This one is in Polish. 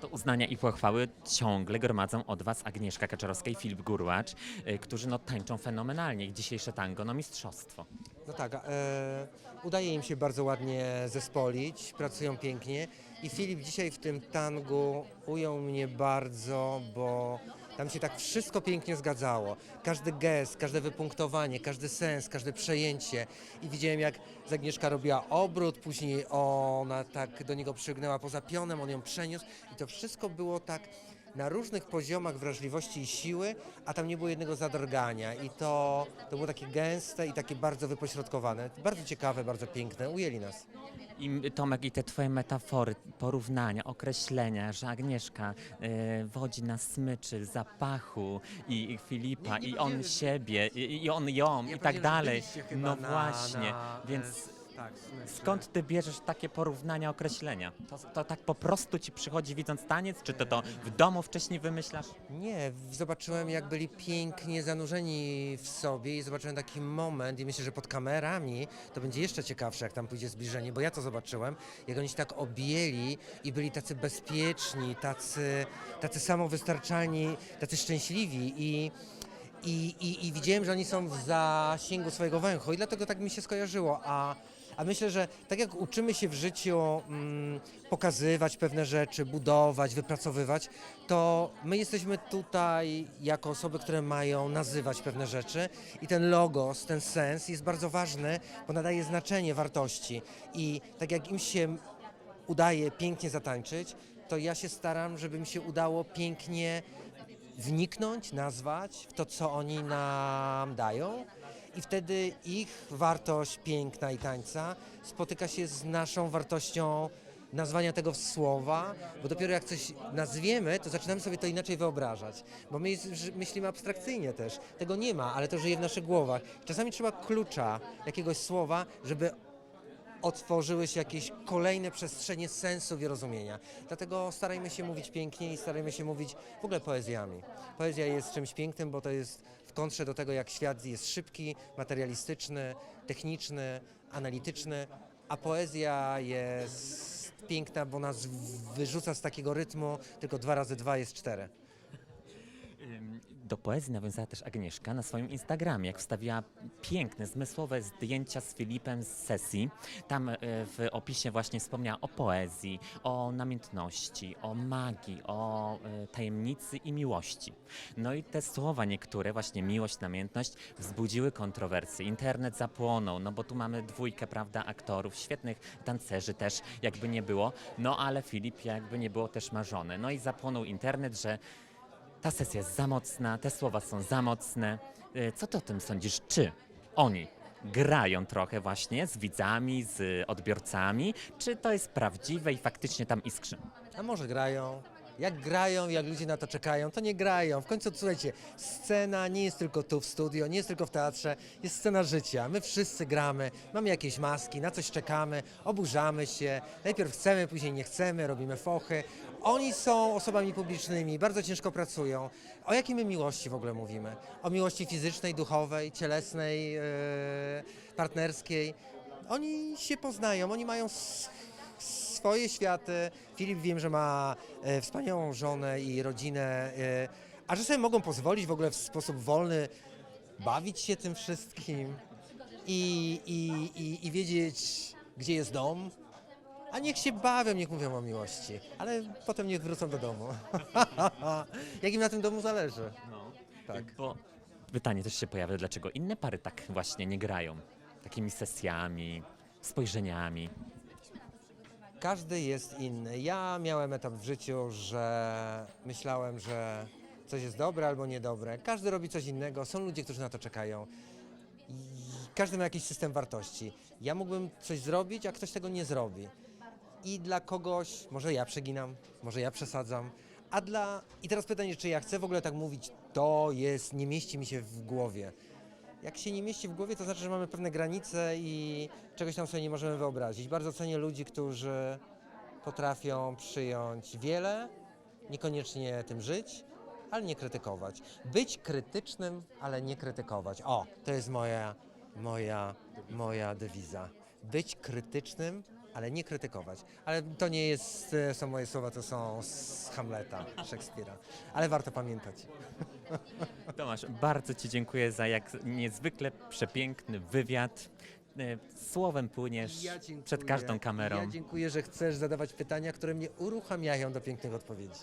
to uznania i pochwały ciągle gromadzą od Was Agnieszka Kaczorowska i Filip Gurłacz, y, którzy no tańczą fenomenalnie. Dzisiejsze tango, no mistrzostwo. No tak, e, udaje im się bardzo ładnie zespolić, pracują pięknie i Filip dzisiaj w tym tangu ujął mnie bardzo, bo tam się tak wszystko pięknie zgadzało. Każdy gest, każde wypunktowanie, każdy sens, każde przejęcie i widziałem jak Zagnieszka robiła obrót, później ona tak do niego przygnęła poza pionem, on ją przeniósł i to wszystko było tak na różnych poziomach wrażliwości i siły, a tam nie było jednego zadrgania i to, to było takie gęste i takie bardzo wypośrodkowane. Bardzo ciekawe, bardzo piękne, ujęli nas. I Tomek, i te Twoje metafory, porównania, określenia, że Agnieszka y, wodzi na smyczy, zapachu i, i Filipa, Nie- nie i on siebie, i, i on ją, i tak dalej. No na- właśnie, na, e, więc tak, skąd Ty bierzesz takie porównania, określenia? To, to tak po prostu Ci przychodzi widząc taniec, czy to to w domu wcześniej wymyślasz? Nie, zobaczyłem jak byli pięknie zanurzeni w sobie i zobaczyłem taki moment i myślę, że pod kamerami to będzie jeszcze ciekawsze, jak tam pójdzie zbliżenie, bo ja to zobaczyłem, jak oni się tak objęli i byli tacy bezpieczni, tacy, tacy samowystarczalni, tacy szczęśliwi i i, i, I widziałem, że oni są w zasięgu swojego węchu i dlatego tak mi się skojarzyło. A, a myślę, że tak jak uczymy się w życiu mm, pokazywać pewne rzeczy, budować, wypracowywać, to my jesteśmy tutaj jako osoby, które mają nazywać pewne rzeczy i ten logos, ten sens jest bardzo ważny, bo nadaje znaczenie wartości. I tak jak im się udaje pięknie zatańczyć, to ja się staram, żeby mi się udało pięknie wniknąć, nazwać w to, co oni nam dają. I wtedy ich wartość piękna i tańca spotyka się z naszą wartością nazwania tego w słowa, bo dopiero jak coś nazwiemy, to zaczynamy sobie to inaczej wyobrażać. Bo my myślimy abstrakcyjnie też. Tego nie ma, ale to żyje w naszych głowach. Czasami trzeba klucza jakiegoś słowa, żeby otworzyły się jakieś kolejne przestrzenie sensów i rozumienia. Dlatego starajmy się mówić pięknie i starajmy się mówić w ogóle poezjami. Poezja jest czymś pięknym, bo to jest w kontrze do tego, jak świat jest szybki, materialistyczny, techniczny, analityczny, a poezja jest piękna, bo nas wyrzuca z takiego rytmu, tylko dwa razy dwa jest cztery. Do poezji nawiązała też Agnieszka na swoim Instagramie, jak wstawiła piękne, zmysłowe zdjęcia z Filipem z sesji. Tam e, w opisie właśnie wspomniała o poezji, o namiętności, o magii, o e, tajemnicy i miłości. No i te słowa niektóre, właśnie miłość, namiętność, wzbudziły kontrowersje. Internet zapłonął, no bo tu mamy dwójkę, prawda, aktorów, świetnych tancerzy też, jakby nie było. No ale Filip jakby nie było też marzony. No i zapłonął internet, że ta sesja jest za mocna, te słowa są za mocne. Y, Co ty o tym sądzisz? Czy oni grają trochę właśnie z widzami, z odbiorcami, czy to jest prawdziwe i faktycznie tam iskrzy? A może grają? Jak grają, jak ludzie na to czekają, to nie grają. W końcu, słuchajcie, scena nie jest tylko tu w studio, nie jest tylko w teatrze, jest scena życia. My wszyscy gramy, mamy jakieś maski, na coś czekamy, oburzamy się. Najpierw chcemy, później nie chcemy, robimy fochy. Oni są osobami publicznymi, bardzo ciężko pracują. O jakiej my miłości w ogóle mówimy? O miłości fizycznej, duchowej, cielesnej, yy, partnerskiej. Oni się poznają, oni mają swoje światy. Filip wiem, że ma e, wspaniałą żonę i rodzinę, e, a że sobie mogą pozwolić w ogóle w sposób wolny bawić się tym wszystkim i, i, i, i wiedzieć, gdzie jest dom. A niech się bawią, niech mówią o miłości, ale potem niech wrócą do domu. Jak im na tym domu zależy. Tak. Bo pytanie też się pojawia, dlaczego inne pary tak właśnie nie grają? Takimi sesjami, spojrzeniami. Każdy jest inny. Ja miałem etap w życiu, że myślałem, że coś jest dobre albo niedobre. Każdy robi coś innego. Są ludzie, którzy na to czekają. I każdy ma jakiś system wartości. Ja mógłbym coś zrobić, a ktoś tego nie zrobi. I dla kogoś, może ja przeginam, może ja przesadzam, a dla. I teraz pytanie, czy ja chcę w ogóle tak mówić, to jest, nie mieści mi się w głowie. Jak się nie mieści w głowie, to znaczy, że mamy pewne granice i czegoś tam sobie nie możemy wyobrazić. Bardzo cenię ludzi, którzy potrafią przyjąć wiele, niekoniecznie tym żyć, ale nie krytykować. Być krytycznym, ale nie krytykować. O, to jest moja, moja, moja dewiza. Być krytycznym, ale nie krytykować. Ale to nie jest, e, są moje słowa, to są z Hamleta, Szekspira. Ale warto pamiętać. Tomasz, bardzo Ci dziękuję za jak niezwykle przepiękny wywiad. E, Słowem płyniesz Ja dziękuję. przed każdą kamerą. Ja dziękuję, że chcesz zadawać pytania, które mnie uruchamiają do pięknych odpowiedzi.